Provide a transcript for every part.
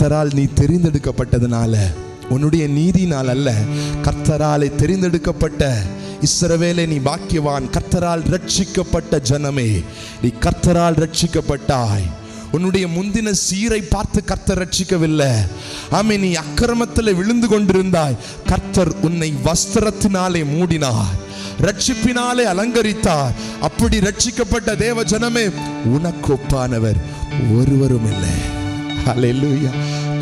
கர்த்தரால் நீ தெரிந்தெடுக்கப்பட்டதுனால உன்னுடைய நீதினால் அல்ல கர்த்தராலே தெரிந்தெடுக்கப்பட்ட இஸ்ரவேலே நீ பாக்கியவான் கர்த்தரால் ரட்சிக்கப்பட்ட ஜனமே நீ கர்த்தரால் ரட்சிக்கப்பட்டாய் உன்னுடைய முந்தின சீரை பார்த்து கர்த்தர் ரட்சிக்கவில்லை ஆமே நீ அக்கிரமத்தில் விழுந்து கொண்டிருந்தாய். கர்த்தர் உன்னை வஸ்திரத்தினாலே மூடினார் ரட்சிப்பினாலே அலங்கரித்தார். அப்படி ரட்சிக்கப்பட்ட தேவ ஜனமே உனக்கு ஒப்பானவர் ஒருவரும் இல்லை. ஹalleluya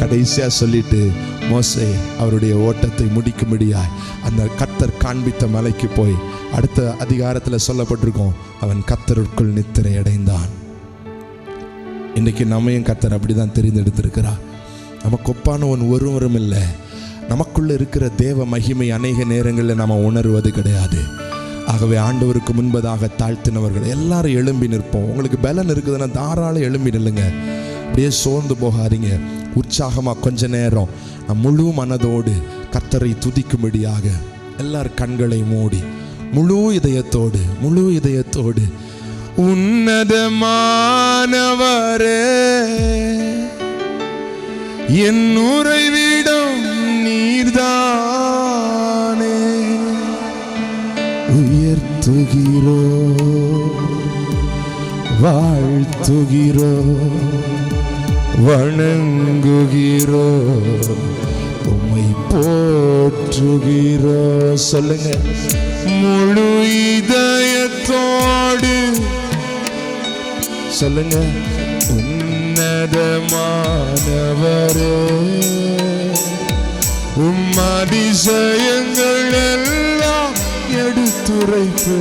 கடைசியா சொல்லிட்டு மோசே அவருடைய ஓட்டத்தை முடிக்கும்படியாய் அந்த கத்தர் காண்பித்த மலைக்கு போய் அடுத்த அதிகாரத்தில் சொல்லப்பட்டிருக்கோம் அவன் கத்தருக்குள் நித்திரை அடைந்தான். இன்னைக்கு நம்மையும் கத்தர் அப்படிதான் தெரிந்தெடுத்திருக்கிறார். நமக்கு ஒப்பானவன் ஒருவரும் இல்லை. நமக்குள்ள இருக்கிற தேவ மகிமை அநேக நேரங்களில் நாம் உணர்வது கிடையாது. ஆகவே ஆண்டவருக்கு முன்பதாக தாழ்த்தினவர்கள் எல்லாரும் எழும்பி நிற்போம். உங்களுக்கு பலன் இருக்குதுன்னா தாராளம் எழும்பி நில்லுங்க. அப்படியே சோர்ந்து போகாதீங்க. உற்சாகமாக கொஞ்ச நேரம். முழு மனதோடு கத்தரை துதிக்கும்படியாக எல்லார் கண்களை மூடி முழு இதயத்தோடு முழு இதயத்தோடு உன்னதமானவரே என் உறைவிடம் நீர்தானே உயர்த்துகிறோ வாழ்த்துகிறோ வணங்குகிறோ உம்மை போற்றுகிறோ. சொல்லுங்க. முழு இதயத்தோடு சொல்லுங்க. உன்னதமானவரே உம் அதிசயங்கள் எல்லாம் எடுத்துரைப்பு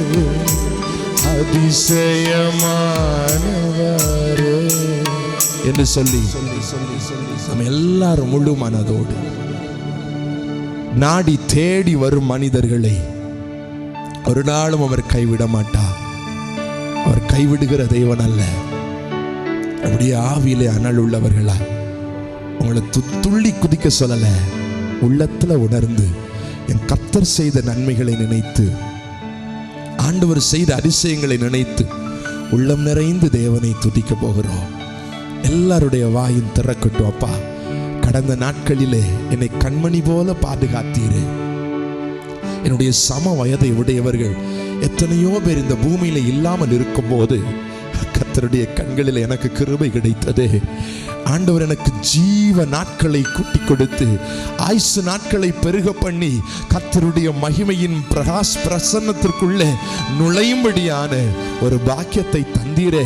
அதிசயமானவரே. என்று சொல்லி நம்ம எல்லாரும் முழு மனதோடு நாடி தேடி வரும் மனிதர்களை ஒரு நாளும் அவர் கைவிட மாட்டார். அவர் கைவிடுகிற தெய்வன் அல்ல. அப்படியே ஆவியிலே அனல் உள்ளவர்களா உங்களை து- துள்ளி குதிக்க சொல்லல. உள்ளத்துல உணர்ந்து என் கத்தர் செய்த நன்மைகளை நினைத்து ஆண்டவர் செய்த அதிசயங்களை நினைத்து உள்ளம் நிறைந்து தேவனை துதிக்க போகிறோம். எல்லாருடைய வாயும் திறக்கட்டும் அப்பா. கடந்த நாட்களிலே என்னை கண்மணி போல பாதுகாத்தீரு. என்னுடைய சம வயதை உடையவர்கள் எத்தனையோ பேர் இந்த பூமியில இல்லாமல் இருக்கும்போது கத்தருடைய கண்களில் எனக்கு கிருபை கிடைத்தது. ஆண்டவர் எனக்கு ஜீவ நாட்களை கூட்டி கொடுத்து ஆயுசு நாட்களை பெருக பண்ணி கத்தருடைய மகிமையின் பிரகாஷ் பிரசன்னத்திற்குள்ளே நுழையும்படியான ஒரு பாக்கியத்தை தந்தீரே.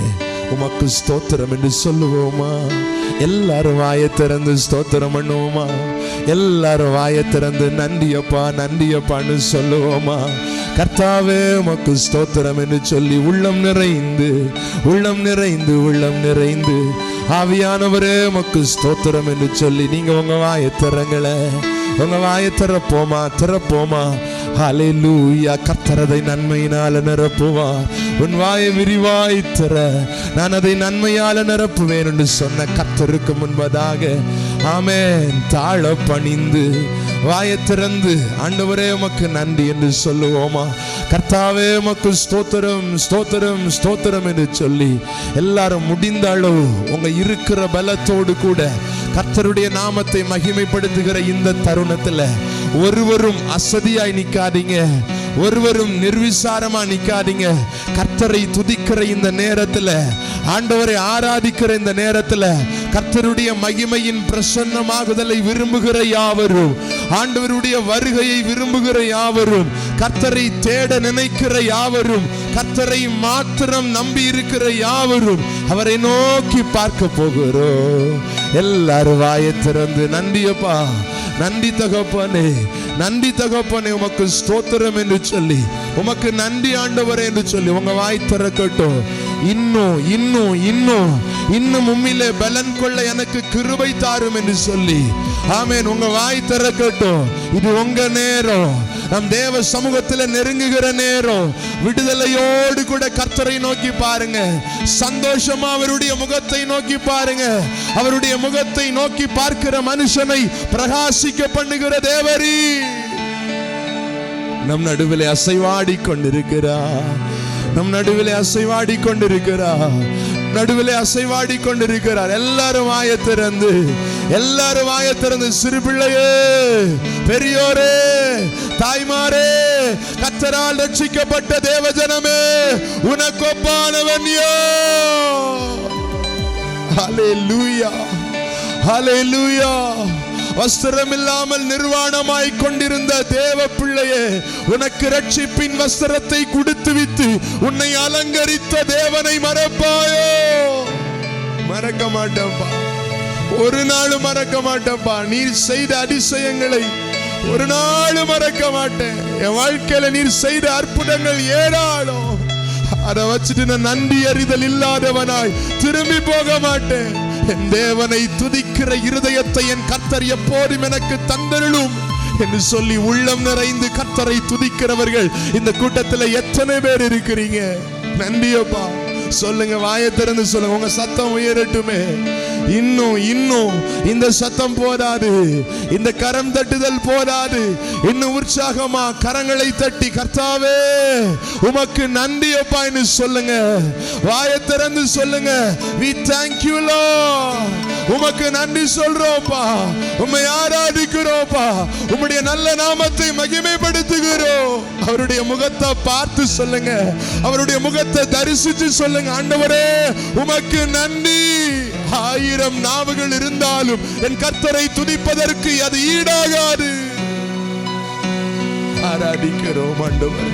உமக்கு ஸ்தோத்திரம் என்று சொல்லுவோமா? எல்லாரும் வாயை திறந்து ஸ்தோத்திரம் பண்ணுவோமா? எல்லாரும் வாயை திறந்து நன்றியப்பா நன்றியப்பான்னு சொல்லுவோமா? கர்த்தாவே உமக்கு ஸ்தோத்திரம் என்று சொல்லி உள்ளம் நிறைந்து உள்ளம் நிறைந்து உள்ளம் நிறைந்து. ஆவியானவரே உமக்கு ஸ்தோத்திரம் என்று சொல்லி நீங்க உங்க வாயை திறங்களை உங்க வாயை திறப்போமா திறப்போமா? ஹalleluya கத்தரதை நன்மையினால நிரப்புவா. உன் வாயை விரிவாய் திற. நான் அதை நன்மையால நிரப்புவேன் என்று சொன்ன கத்தருக்கு முன்பதாக. ஆமே தாழ பணிந்து வாயை திறந்து ஆண்டவரே உமக்கு நன்றி என்று சொல்லுவோமா? கர்த்தாவே உமக்கு ஸ்தோத்திரம் ஸ்தோத்திரம் ஸ்தோத்திரம் என்று சொல்லி எல்லாரும் முடிந்த அளவு உங்க இருக்கிற பலத்தோடு கூட கர்த்தருடைய நாமத்தை மகிமைப்படுத்துகிற இந்த தருணத்துல ஒருவரும் அசதியாய் நிக்காதீங்க. ஒருவரும் நிர்விசாரமா நிக்காதீங்க. கர்த்தரை துதிக்கிற இந்த நேரத்துல ஆண்டவரை ஆராதிக்கிற இந்த நேரத்துல கர்த்தருடைய மகிமையின் பிரசன்னமாகுதலை விரும்புகிற யாவரும் ஆண்டவருடைய வருகையை விரும்புகிற யாவரும் கர்த்தரை தேட நினைக்கிற யாவரும் கர்த்தரை மாத்திரம் நம்பி இருக்கிற யாவரும் அவரை நோக்கி பார்க்க போகிறோம். எல்லாரும் வாயை திறந்து நன்றியப்பா நன்றி தகப்பனே நன்றி தகப்பனே உமக்கு ஸ்தோத்திரம் என்று சொல்லி உமக்கு நன்றி ஆண்டவரே என்று சொல்லி உங்க வாய் திறக்கட்டும். இன்னும் இன்னும் இன்னும் இன்னும் உம்மிலே பலன் கொள்ள எனக்கு கிருபை தாரும் என்று சொல்லி ஆமேன் உங்க வாய் திறக்கட்டும். இது உங்க நேரம். நம் தேவ சமூகத்துல நெருங்குகிற நேரம். விடுதலையோடு கூட கர்த்தரை நோக்கி பாருங்க. சந்தோஷமா அவருடைய முகத்தை நோக்கி பாருங்க. அவருடைய முகத்தை நோக்கி பார்க்கிற மனுஷனை பிரகாசிக்க பண்ணுகிற தேவரி. நம் நடுவில் அசைவாடி கொண்டிருக்கிறார் நம் நடுவில் அசைவாடி கொண்டிருக்கிறார் நடுவில் அசைவாடி கொண்டிருக்கிறார். எல்லாரும் வாயை திறந்து எல்லாரும் வாய திறந்து சிறு பிள்ளையே பெரியோரே தாய்மாரே கத்தரால் ரட்சிக்கப்பட்ட தேவஜனமே உனக்கு ஒப்பானவன் லூயா ஹalleluya. லூயா வஸ்திரம் இல்லாமல் நிர்வாணமாய் கொண்டிருந்த தேவ பிள்ளையே உனக்கு ரட்சிப்பின் வஸ்திரத்தை கொடுத்து வித்து உன்னை அலங்கரித்த தேவனை மறப்பாயோ. மறக்க மாட்டேன்பா. ஒரு நாளும் மறக்க மாட்டேன்ப்பா நீர் செய்த அதிசயங்களை ஒரு நாளும் மறக்க மாட்டேன். என் வாழ்க்கையில நீர் செய்த அற்புதங்கள் ஏராளம். அதை வச்சுட்டு நான் நன்றி அறிதல் இல்லாதவனாய் திரும்பி போக மாட்டேன். என் தேவனை துதிக்கிற இருதயத்தை என் கத்தர் எப்போதும் எனக்கு தந்தருளும் என்று சொல்லி உள்ளம் நிறைந்து கத்தரை துதிக்கிறவர்கள் இந்த கூட்டத்தில் எத்தனை பேர் இருக்கிறீங்க? நன்றியப்பா. சொல்லுங்க வாயை திறந்து சொல்லுங்க. உங்க சத்தம் உயரட்டுமே. இன்னும் இன்னும். இந்த சத்தம் போதாது. இந்த கரம் தட்டுதல் போதாது. இன்னும் உற்சாகமா கரங்களை தட்டி கர்த்தாவே உமக்கு நன்றி அப்பான்னு சொல்லுங்க. வாயை திறந்து சொல்லுங்க. வி தேங்க்யூ உமக்கு நன்றி சொல்றோம்ப்பா உம்மை அப்பா உம்முடைய நல்ல நாமத்தை மகிமைப்படுத்துகிறோம். அவருடைய முகத்தை பார்த்து சொல்லுங்க. அவருடைய முகத்தை தரிசிச்சு சொல்லுங்க. ஆண்டவரே உமக்கு நன்றி. ஆயிரம் நாவுகள் இருந்தாலும் என் கர்த்தரை துதிப்பதற்கு அது ஈடாகாது. ஆராதிக்கிறோம் ஆண்டவர்.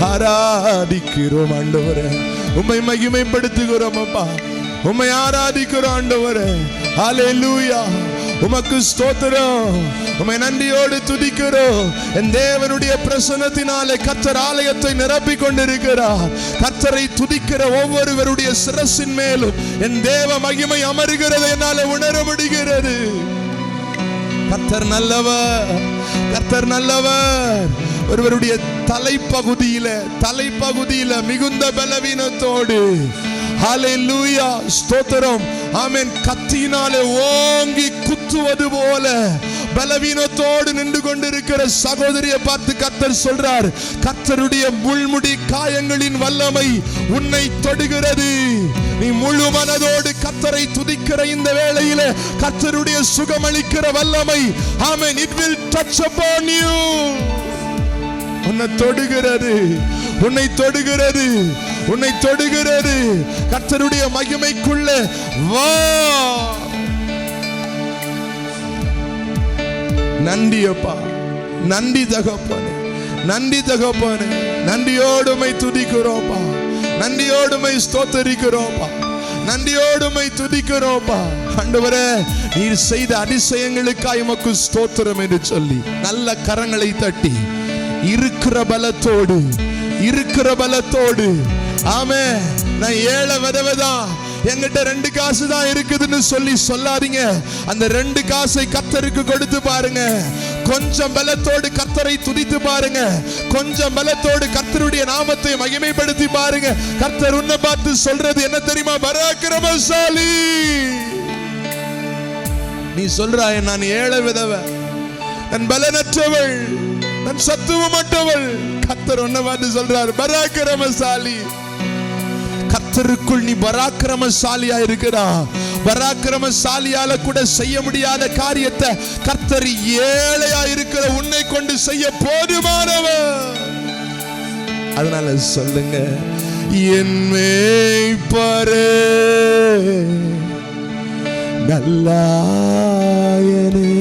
ஆராதிக்கிறோம் ஆண்டவரே. உம்மை மகிமைப்படுத்துகிறோம் அப்பா. உம்மை ஆராதிக்கிறோம் ஆண்டவரே. ஹalleluya. உமக்கு ஸ்தோத்திரம். உமை நன்றியோடு துதிக்கிறோம். என் தேவனுடைய பிரசன்னத்தினாலே கத்தர் ஆலயத்தை நிரப்பிக் கொண்டிருக்கிறார். கத்தரை துதிக்கிற ஒவ்வொருவருடைய சிரசின் மேலும் என் தேவ மகிமை அமருகிறது என்னால உணர முடிகிறது. கத்தர் நல்லவர் கத்தர் நல்லவர். ஒருவருடைய தலைப்பகுதியில தலைப்பகுதியில மிகுந்த பலவீனத்தோடு. ஹalleluya ஸ்தோத்திரம். ஆமென். கத்தியினாலே ஓங்கி மாற்றுவது போல பலவீனத்தோடு நின்று கொண்டிருக்கிற சகோதரியை பார்த்து கத்தர் சொல்றார் கத்தருடைய முள்முடி காயங்களின் வல்லமை உன்னை தொடுகிறது. நீ முழு மனதோடு கத்தரை துதிக்கிற இந்த வேளையில கத்தருடைய சுகமளிக்கிற வல்லமை amen it will touch upon you உன்னை தொடுகிறது உன்னை தொடுகிறது உன்னை தொடுகிறது. கத்தருடைய மகிமைக்குள்ள வா. நன்றி அப்பா நன்றி தகப்பனே. நன்றி தகப்பனே. நன்றியோடுமை துதிக்கிறோப்பா நன்றியோடுமை ஸ்தோத்தரிக்கிறோப்பா நன்றியோடுமை துதிக்கிறோப்பா ஆண்டவரே நீர் செய்த அதிசயங்களுக்காய் உமக்கு ஸ்தோத்திரம் என்று சொல்லி நல்ல கரங்களை தட்டி இருக்கிற பலத்தோடு இருக்கிற பலத்தோடு. ஆமே நான் ஏழை விதவைதான் என்கிட்ட ரெண்டு காசு தான் இருக்குதுன்னு சொல்லி சொல்லாதீங்க. அந்த ரெண்டு காசை கத்தருக்கு கொடுத்து பாருங்க. கொஞ்சம் பலத்தோடு கத்தரை துதித்து பாருங்க. கொஞ்சம் பலத்தோடு கத்தருடைய நாமத்தை மகிமைப்படுத்தி பாருங்க. கத்தர் உன்னை பார்த்து சொல்றது என்ன தெரியுமா? பராக்கிரமசாலி. நீ சொல்றாய் நான் ஏழை விதவ நான் பலனற்றவள். நான் சத்துவமற்றவள். கத்தர் உன்னை பார்த்து சொல்றார் பராக்கிரமசாலி. கத்தருக்குள் நீ பராக்கிரமசாலியா இருக்கிறா. பராக்கிரமசாலியால கூட செய்ய முடியாத காரியத்தை கர்த்தர் ஏழையா இருக்கிற உன்னை கொண்டு செய்ய போதுமானவர். அதனால சொல்லுங்க என் மேய்ப்பரே நல்லாயனே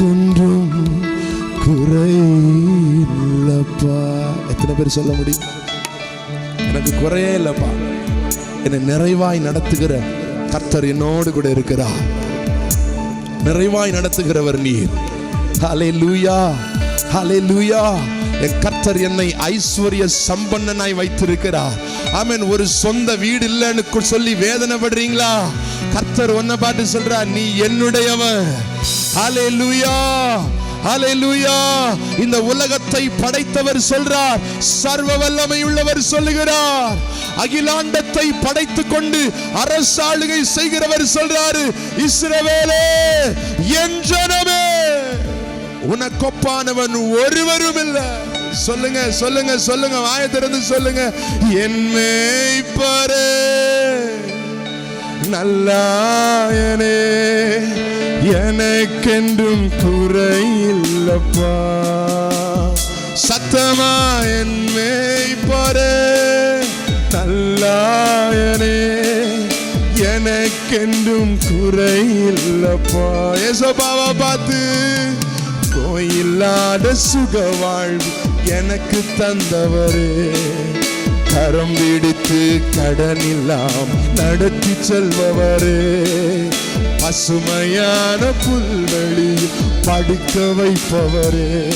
குறை குறையில்லப்பா. எத்தனை பேர் சொல்ல முடியும்? எனக்கு குறையே இல்லைப்பா என்னை நிறைவாய் நடத்துகிற கர்த்தர் என்னோடு கூட இருக்கிறார். நிறைவாய் நடத்துகிறவர் நீர். ஹலே லூயா ஹலே லூயா என் கர்த்தர் என்னை ஐஸ்வர்ய சம்பன்னனாய் வைத்திருக்கிறார். ஆமென் ஒரு சொந்த வீடு இல்லைன்னு சொல்லி வேதனைப்படுறீங்களா? கர்த்தர் ஒன்ன பாட்டு சொல்றா நீ என்னுடையவன் ஹலே லூயா ஹalleluya இந்த உலகத்தை படைத்தவர் சொல்றார். சர்வ வல்லமை உள்ளவர் சொல்லுகிறார். அகிலாண்டத்தை படைத்துக் கொண்டு அரசாளுகை செய்கிறவர் சொல்றாரு. இஸ்ரவேலே என் ஜனமே உனக்கொப்பானவன் ஒருவரும் இல்லை சொல்லுங்க சொல்லுங்க சொல்லுங்க வாய திறந்து சொல்லுங்க. என் மேய்ப்பரே நல்லாயனே எனக்கென்றும் குறையில்லப்பா. சத்தமா என் மேய்ப்பரே நல்லாயனே எனக்கென்றும் குறையில்லப்பா. ஏசப்பாவை பார்த்து கோயில்லாத சுக வாழ்வு எனக்கு தந்தவரே. கரம் பிடித்து கடனில்லாம் நடத்தி செல்பவரே. பசுமையான புல்வெளியில் படுக்க வைப்பவரே.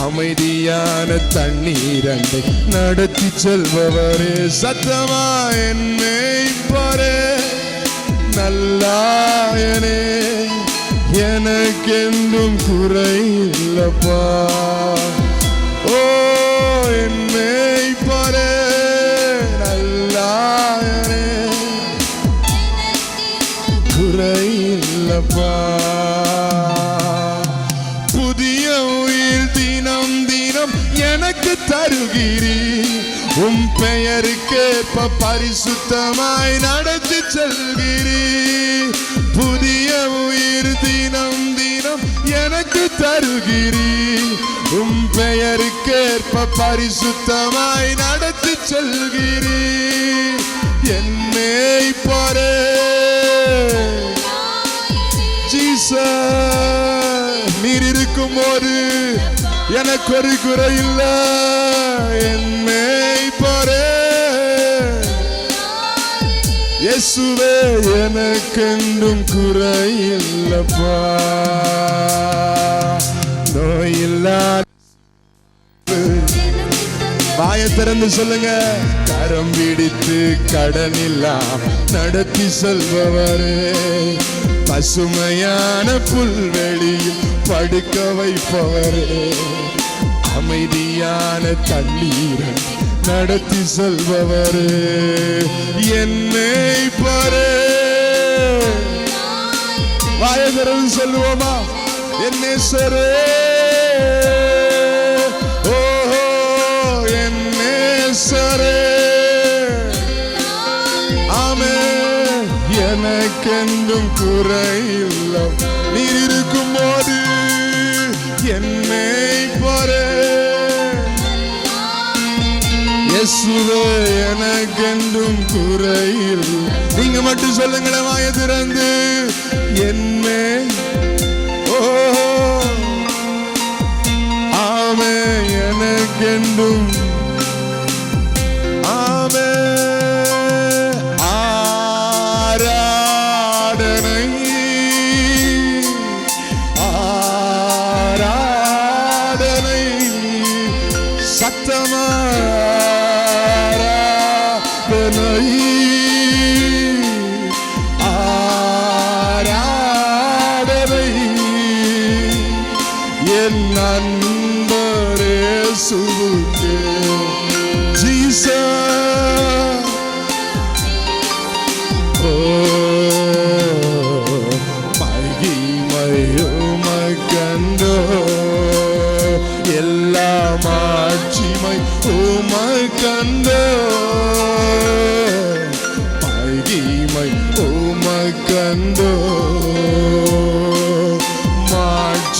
அமைதியான தண்ணீரண்டை நடத்தி செல்பவரே. சத்தமா என்னை பாரே. நல்லாயனே எனக்கென்றும் குறையில்லப்பா ஓ என்னே குறையில்லப்பா புதிய உயிர் தினம் தினம் எனக்கு தருகிறீ உம் பெயருக்கேற்ப பரிசுத்தமாய் நடத்தி செல்கிறீ புதிய உயிர் தினம் தினம் எனக்கு தருகிறீ உம் பெயருக்கேற்ப பரிசுத்தமாய் நடத்தி செல்கிறீ என்னை பாரே. நீர் இருக்கும் போது எனக்கு ஒரு குறை இல்ல. என்னை பாரே. இயேசுவே எனக்கென்றும் குறை இல்லப்பா. நோயில்லாத வாய திறந்து சொல்லுங்க. கரம் பிடித்து கடனில்லாம் நடத்தி செல்பவரே. பசுமையான புல்வெளியில் படுக்க வைப்பவரே. அமைதியான தண்ணீரை நடத்தி செல்பவரே. என்னை பாரே. வாய சொல்லுவோமா? என்னே சரே ஓஹோ என்னே சரே எனக்கென்றும் குறையில்ல. நீர் இருக்கும் போது என்னை பாரே. இயேசுவே எனக்கென்றும் குறையில் நீங்க மட்டும் சொல்லுங்களேன் வாய திறந்து. என்னை ஓ ஆமே எனக்கென்றும்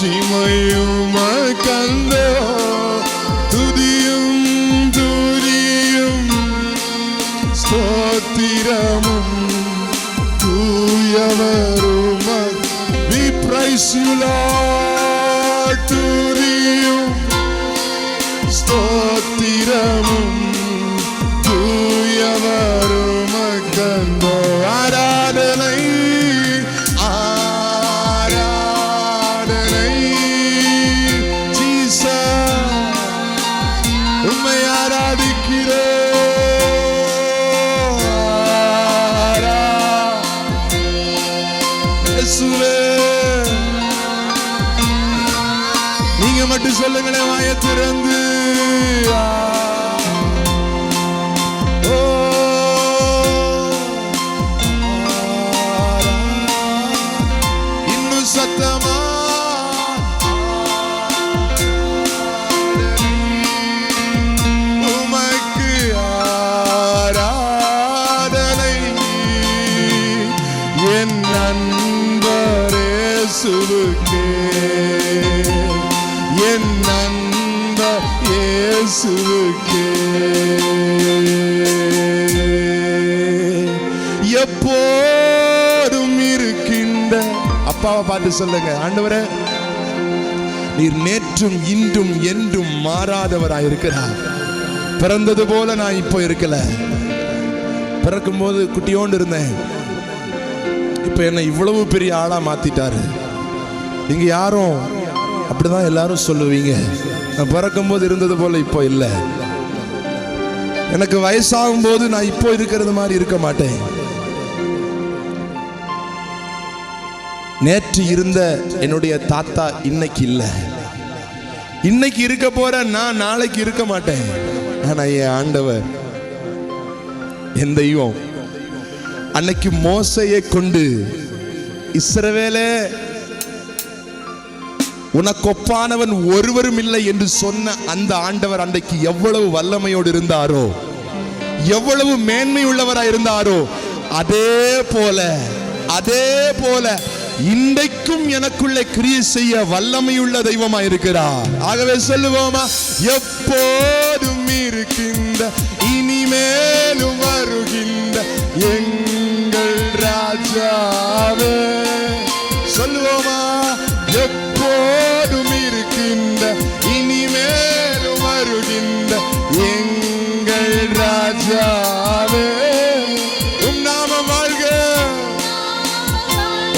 ചിമയും കണ്ട? തുതിയും തുരിയും സ്തോത്തിരമും തൂയവരുമ. വി യു ലോ சொல்லுங்களேன் இயேசுவுக்கே எப்போதும் இருக்கின்ற அப்பாவை பார்த்து சொல்லுங்க. ஆண்டவரே நீர் நேற்றும் இன்றும் என்றும் மாறாதவராய் இருக்கிறார். பிறந்தது போல நான் இப்போ இருக்கல. பிறக்கும் போது குட்டியோண்டு இருந்தேன். இப்போ என்னை இவ்வளவு பெரிய ஆளா மாத்திட்டாரு. நீங்கள் யாரும் அப்படிதான் எல்லாரும் சொல்லுவீங்க. நான் பிறக்கும் போது இருந்தது போல இப்போ இல்லை. எனக்கு வயசாகும் போது நான் இப்போ இருக்கிறது மாதிரி இருக்க மாட்டேன். நேற்று இருந்த என்னுடைய தாத்தா இன்னைக்கு இல்லை. இன்னைக்கு இருக்க போற நான் நாளைக்கு இருக்க மாட்டேன். ஆனா என் ஆண்டவர் என் தெய்வம் அன்னைக்கு மோசையை கொண்டு இஸ்ரவேலே உனக்கு ஒப்பானவன் ஒருவரும் இல்லை என்று சொன்ன அந்த ஆண்டவர் அன்றைக்கு எவ்வளவு வல்லமையோடு இருந்தாரோ எவ்வளவு மேன்மை உள்ளவராய் இருந்தாரோ அதே போல அதே போல இன்றைக்கும் எனக்குள்ளே கிரியை செய்ய வல்லமையுள்ள தெய்வமா இருக்கிறார். ஆகவே சொல்லுவோமா எப்போதும் இருக்கின்ற இனிமேலும் வருகின்ற எங்கள் ராஜாவே. ராஜாவே உம் நாமம் வாழ்க.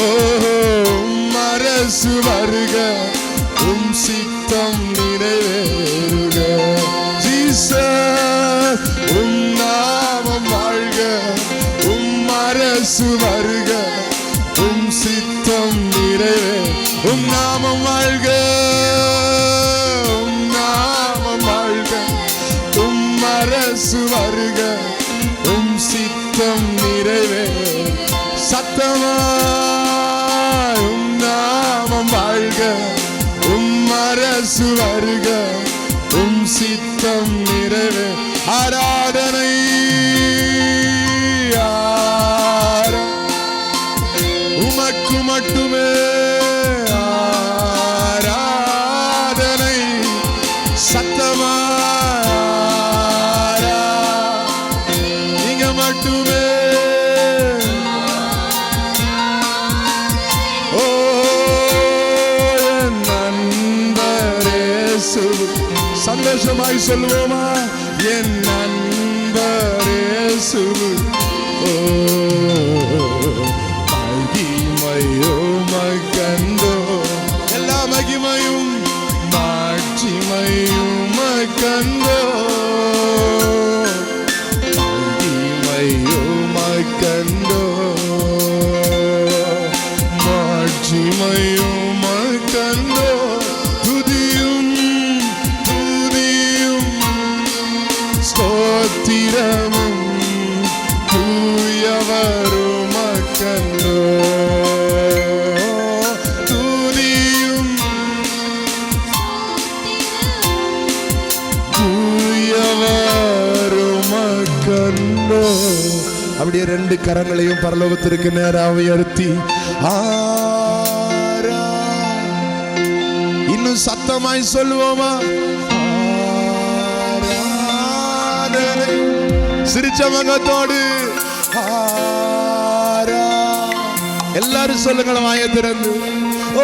ஓ உம் அரசு வருக உம் சித்தம் நிறைவேறுக. ஜீசஸ் உம் நாமம் வாழ்க உம் அரசு சந்தோஷமாய் சொல்லுவோமா என் நண்பரேசு ஓ மகிமையோ மகந்தோ எல்லா மகிமையும் மாட்சிமையும் மகந்தோ மகிமையோ மகந்தோ கரங்களையும் பரலோகத்திற்கு நேராக உயர்த்தி. ஆரா. இன்னும் சத்தமாய் சொல்லுவோமா? ஆராதனை. சிரிச்ச முகத்தோடு. ஆரா. எல்லாரும் சொல்லுங்களேன் வாய திறந்து. ஓ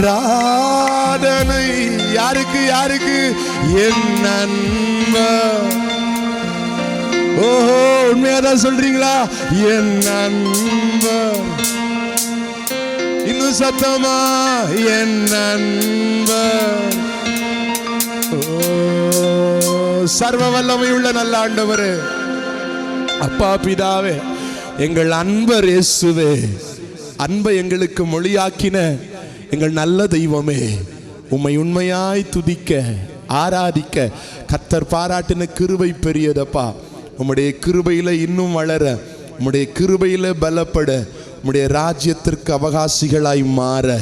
ராதனை யாருக்கு யாருக்கு? என்ன ஓஹோ உண்மையாதான் சொல்றீங்களா? என் நண்பர். இன்னும் சத்தமா? என் நண்பர். ஓ, சர்வ வல்லமை உள்ள நல்ல ஆண்டவர். அப்பா பிதாவே எங்கள் அன்பர் இயேசுவே அன்பை எங்களுக்கு மொழியாக்கின எங்கள் நல்ல தெய்வமே உம்மை உண்மையாய் துதிக்க ஆராதிக்க கத்தர் பாராட்டின கிருவை பெரியதப்பா. உம்முடைய கிருபையில் இன்னும் வளர உம்முடைய கிருபையில் பலப்பட உம்முடைய ராஜ்யத்திற்கு அவகாசிகளாய் மாற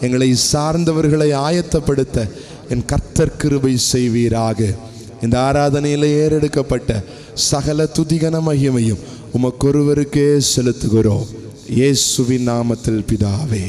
எங்களை சார்ந்தவர்களை ஆயத்தப்படுத்த என் கர்த்தர் கிருபை செய்வீராக. இந்த ஆராதனையில் ஏறெடுக்கப்பட்ட சகல துதிகன மகிமையும் உமக்கொருவருக்கே செலுத்துகிறோம். இயேசுவின் நாமத்தில் பிதாவே.